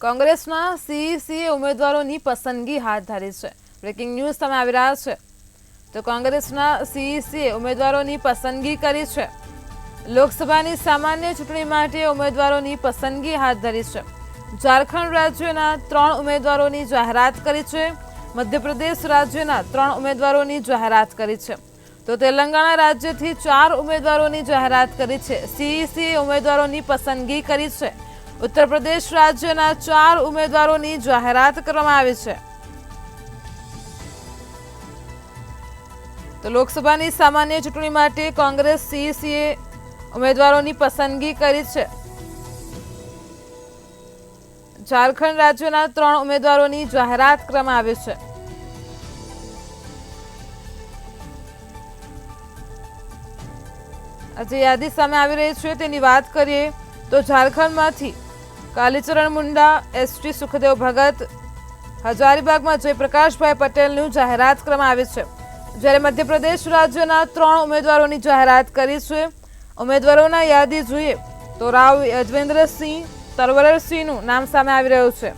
કોંગ્રેસના સીઈસીએ ઉમેદવારોની પસંદગી હાથ ધરી છે. બ્રેકિંગ ન્યૂઝ તમે આવી રહ્યા છે. તો કોંગ્રેસના સીઈસીએ ઉમેદવારોની પસંદગી કરી છે. લોકસભાની સામાન્ય ચૂંટણી માટે ઉમેદવારોની પસંદગી હાથ ધરી છે. ઝારખંડ રાજ્યના ત્રણ ઉમેદવારોની જાહેરાત કરી છે. મધ્યપ્રદેશ રાજ્યના ત્રણ ઉમેદવારોની જાહેરાત કરી છે. તો તેલંગાણા રાજ્યથી ચાર ઉમેદવારોની જાહેરાત કરી છે. સીઈસીએ ઉમેદવારોની પસંદગી કરી છે. ઉત્તર પ્રદેશ રાજ્યના ચાર ઉમેદવારોની જાહેરાત કરવામાં આવી છે. તો લોકસભાની સામાન્ય ચૂંટણી માટે કોંગ્રેસ સીસીએ ઉમેદવારોની પસંદગી કરી છે. ઝારખંડ રાજ્યના ત્રણ ઉમેદવારોની જાહેરાત કરવામાં આવી છે. આજે યાદી સામે આવી રહી છે, તેની વાત કરીએ તો ઝારખંડમાંથી કાલીચરણ મુંડા એસટી સુખદેવ ભગત, હજારીબાગમાં જયપ્રકાશભાઈ પટેલનું જાહેરાત કરવામાં આવી છે. જ્યારે મધ્યપ્રદેશ રાજ્યના ત્રણ ઉમેદવારોની જાહેરાત કરી છે. ઉમેદવારોના યાદી જોઈએ તો રાવ યજવેન્દ્રસિંહ તરવરસિંહનું નામ સામે આવી રહ્યું છે.